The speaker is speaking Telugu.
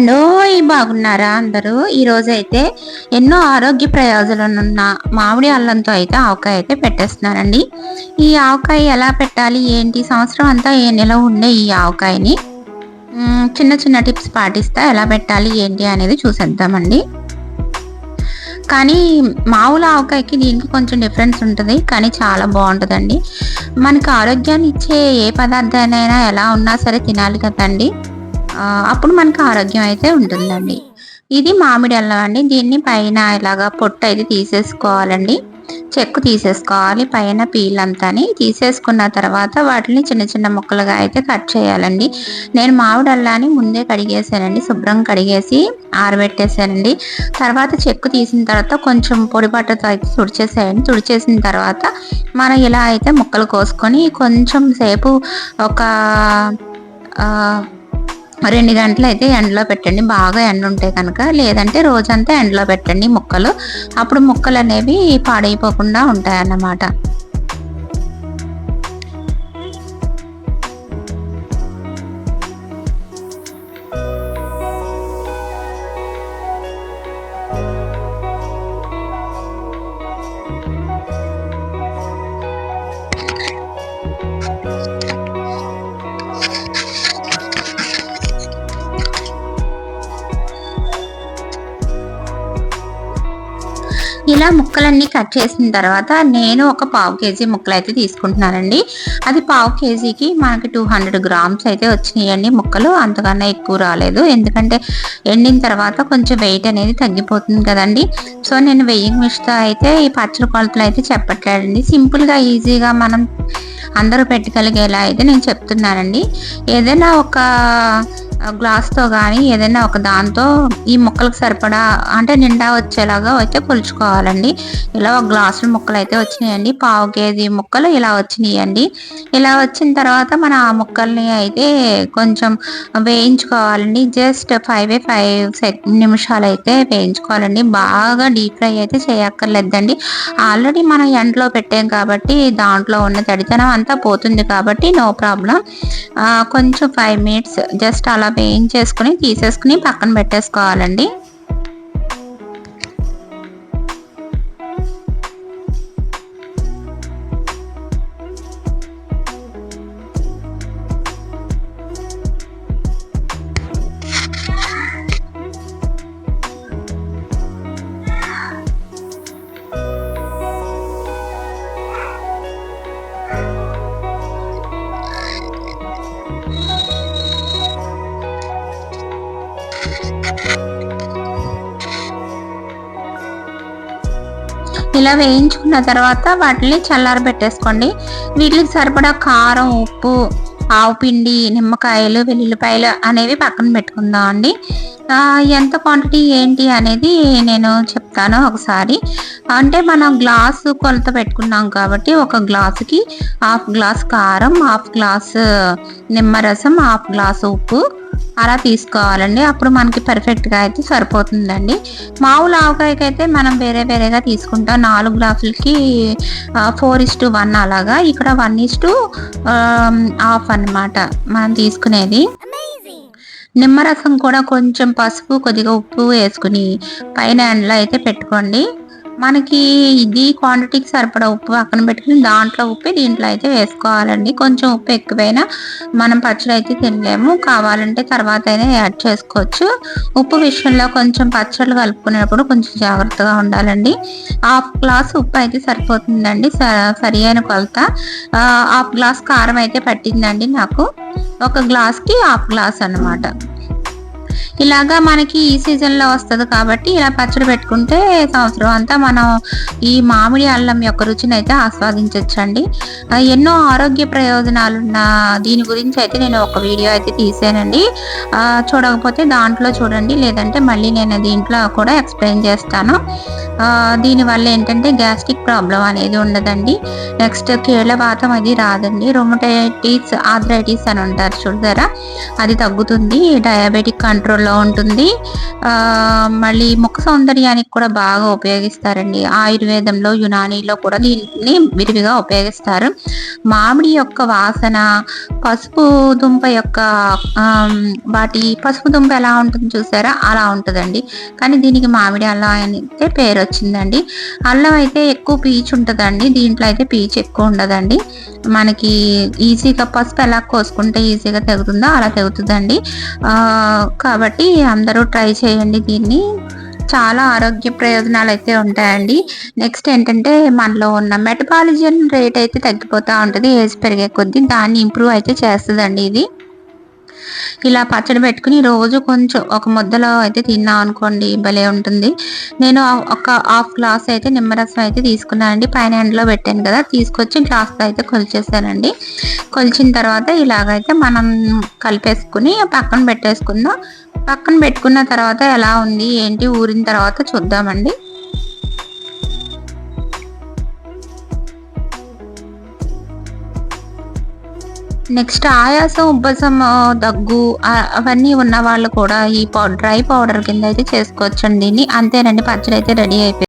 హలో బాగున్నారా అందరూ? ఈరోజు అయితే ఎన్నో ఆరోగ్య ప్రయోజనాలు ఉన్న మామిడి అల్లంతో అయితే ఆవకాయ అయితే పెట్టేస్తున్నారండి. ఈ ఆవకాయ ఎలా పెట్టాలి? ఏంటి? సంవత్సరం అంతా ఏ నెల ఉండే ఈ ఆవకాయని? చిన్న చిన్న టిప్స్ పాటిస్తా ఎలా పెట్టాలి ఏంటి అనేది చూసేద్దామండి. కానీ మామూలు ఆవకాయకి దీనికి కొంచెం డిఫరెన్స్ ఉంటుంది కానీ చాలా బాగుంటుందండి. మనకి ఆరోగ్యాన్ని ఇచ్చే ఏ పదార్థానైనా ఎలా ఉన్నా సరే తినాలి కదండి. అప్పుడు మనకు ఆరోగ్యం అయితే ఉంటుందండి. ఇది మామిడి అల్లం అండి. దీన్ని పైన ఇలాగా పొట్టు అయితే తీసేసుకోవాలండి. చెక్కు తీసేసుకోవాలి. పైన పీలంతాని తీసేసుకున్న తర్వాత వాటిని చిన్న చిన్న ముక్కలుగా అయితే కట్ చేయాలండి. నేను మామిడి అల్లాన్ని ముందే కడిగేసానండి. శుభ్రం కడిగేసి ఆరబెట్టేసానండి. తర్వాత చెక్కు తీసిన తర్వాత కొంచెం పొడి బట్టతో అయితే తుడిచేసేయండి. తుడిచేసిన తర్వాత మనం ఇలా అయితే ముక్కలు కోసుకొని కొంచెం సేపు ఒక రెండు గంటలు అయితే ఎండలో పెట్టండి. బాగా ఎండ ఉంటే కనుక లేదంటే రోజంతా ఎండలో పెట్టండి ముక్కలు. అప్పుడు ముక్కలు అనేవి పాడైపోకుండా ఉంటాయన్నమాట. ఇలా ముక్కలన్నీ కట్ చేసిన తర్వాత నేను ఒక పావు కేజీ ముక్కలు అయితే తీసుకుంటున్నానండి. అది పావు కేజీకి మనకి టూ హండ్రెడ్ గ్రామ్స్ అయితే వచ్చినాయండి ముక్కలు. అంతకన్నా ఎక్కువ రాలేదు. ఎందుకంటే ఎండిన తర్వాత కొంచెం వెయిట్ అనేది తగ్గిపోతుంది కదండి. సో నేను వెయ్యింగ్ మిషన్తో అయితే ఈ పచ్చడి కొలతలు అయితే చెప్పట్లేదండి. సింపుల్గా ఈజీగా మనం అందరూ పెట్టగలిగేలా అయితే నేను చెప్తున్నానండి. ఏదైనా ఒక గ్లాస్తో కానీ ఏదైనా ఒక దాంతో ఈ మొక్కలకు సరిపడా అంటే నిండా వచ్చేలాగా అయితే కొలుచుకోవాలండి ఇలా ఒక గ్లాసుల ముక్కలు అయితే వచ్చినాయండి. పావు కేజీ ముక్కలు ఇలా వచ్చినాయండి. ఇలా వచ్చిన తర్వాత మన ఆ ముక్కల్ని అయితే కొంచెం వేయించుకోవాలండి. జస్ట్ ఫైవ్ ఫైవ్ నిమిషాలు అయితే వేయించుకోవాలండి. బాగా డీప్ ఫ్రై అయితే చేయక్కర్లేదండి. ఆల్రెడీ మనం ఎండలో పెట్టాం కాబట్టి దాంట్లో ఉన్న తడితనం అంతా పోతుంది కాబట్టి నో ప్రాబ్లం కొంచెం ఫైవ్ మినిట్స్ జస్ట్ అలా వేయించేసుకుని తీసేసుకుని పక్కన పెట్టేసుకోవాలండి. ఇలా వేయించుకున్న తర్వాత వాటిని చల్లారబెట్టేసుకోండి. వీటికి సరిపడా కారం ఉప్పు ఆవు పిండి నిమ్మకాయలు వెల్లుల్లిపాయలు అనేవి పక్కన పెట్టుకుందాం అండి. ఎంత క్వాంటిటీ ఏంటి అనేది నేను చెప్తాను ఒకసారి. అంటే మనం గ్లాసు కొలత పెట్టుకున్నాం కాబట్టి ఒక గ్లాసుకి హాఫ్ గ్లాస్ కారం హాఫ్ గ్లాస్ నిమ్మరసం హాఫ్ గ్లాస్ ఉప్పు అలా తీసుకోవాలండి. అప్పుడు మనకి పర్ఫెక్ట్గా అయితే సరిపోతుందండి. మామూలు ఆవకాయకి అయితే మనం వేరే వేరేగా తీసుకుంటాం. నాలుగు గ్లాసులకి ఫోర్ ఇస్ టు వన్ అలాగా. ఇక్కడ వన్ ఇస్ టు హాఫ్ అనమాట మనం తీసుకునేది. నిమ్మరసం కూడా కొంచెం పసుపు కొద్దిగా ఉప్పు వేసుకుని పైన ఎండలో అయితే పెట్టుకోండి. మనకి ఇది క్వాంటిటీకి సరిపడా ఉప్పు పక్కన పెట్టుకుని దాంట్లో ఉప్పు దీంట్లో అయితే వేసుకోవాలండి. కొంచెం ఉప్పు ఎక్కువైనా మనం పచ్చడి అయితే తినలేము. కావాలంటే తర్వాత అయినా యాడ్ చేసుకోవచ్చు. ఉప్పు విషయంలో కొంచెం పచ్చళ్ళు కలుపుకునేటప్పుడు కొంచెం జాగ్రత్తగా ఉండాలండి. హాఫ్ గ్లాస్ ఉప్పు అయితే సరిపోతుందండి. సరి అయిన కొలత. హాఫ్ గ్లాస్ కారం అయితే పట్టిందండి నాకు. ఒక గ్లాస్కి హాఫ్ గ్లాస్ అనమాట ఇలాగా మనకి ఈ సీజన్లో వస్తుంది కాబట్టి ఇలా పచ్చడి పెట్టుకుంటే సంవత్సరం అంతా మనం ఈ మామిడి అల్లం యొక్క రుచిని అయితే ఆస్వాదించవచ్చండి ఎన్నో ఆరోగ్య ప్రయోజనాలు ఉన్న దీని గురించి అయితే నేను ఒక వీడియో అయితే తీసానండి. చూడకపోతే దాంట్లో చూడండి లేదంటే మళ్ళీ నేను దీంట్లో కూడా ఎక్స్ప్లెయిన్ చేస్తాను. దీనివల్ల ఏంటంటే గ్యాస్ట్రిక్ ప్రాబ్లం అనేది ఉండదండి. నెక్స్ట్ కీళ్ళవాతం అది రాదండి. రొమటైటిస్ ఆథరైటిస్ అని ఉంటారు చూడదారా అది తగ్గుతుంది. డయాబెటిక్ కంట్రోల్ కంట్రోల్లో ఉంటుంది. మళ్ళీ ముఖ సౌందర్యానికి కూడా బాగా ఉపయోగిస్తారండి. ఆయుర్వేదంలో యునానీలో కూడా దీన్ని విరివిగా ఉపయోగిస్తారు. మామిడి యొక్క వాసన పసుపు దుంప యొక్క వాటి పసుపు దుంప ఎలా ఉంటుంది చూసారా? అలా ఉంటుందండి. కానీ దీనికి మామిడి అల్లం అని అయితే పేరు వచ్చిందండి. అల్లం అయితే ఎక్కువ పీచు ఉంటుందండి. దీంట్లో అయితే పీచు ఎక్కువ ఉండదండి. మనకి ఈజీగా పసుపు ఎలా కోసుకుంటే ఈజీగా తెగుతుందో అలా తెగుతుందండి. ఆ, కాబట్టి అందరూ ట్రై చేయండి దీన్ని. చాలా ఆరోగ్య ప్రయోజనాలు అయితే ఉంటాయండి. నెక్స్ట్ ఏంటంటే మనలో ఉన్న మెటబాలిజం రేట్ అయితే తగ్గిపోతూ ఉంటుంది ఏజ్ పెరిగే కొద్దీ దాన్ని ఇంప్రూవ్ అయితే చేస్తుందండి ఇది. ఇలా పచ్చడి పెట్టుకుని రోజు కొంచెం ఒక ముద్దలో అయితే తిన్నాం అనుకోండి భలే ఉంటుంది. నేను ఒక హాఫ్ గ్లాస్ అయితే నిమ్మరసం అయితే తీసుకున్నానండి పైన ఎండలో పెట్టాను కదా తీసుకొచ్చి గ్లాస్తో అయితే కొలిచేసానండి. కొలిచిన తర్వాత ఇలాగైతే మనం కలిపేసుకుని పక్కన పెట్టేసుకుందాం. పక్కన పెట్టుకున్న తర్వాత ఎలా ఉంది ఏంటి ఊరిన తర్వాత చూద్దామండి. నెక్స్ట్ ఆయాసం ఉబ్బసం దగ్గు అవన్నీ ఉన్న వాళ్ళు కూడా ఈ డ్రై పౌడర్ కింద అయితే చేసుకోవచ్చండి. దీన్ని అంతేనండి పచ్చడి అయితే రెడీ అయిపోయింది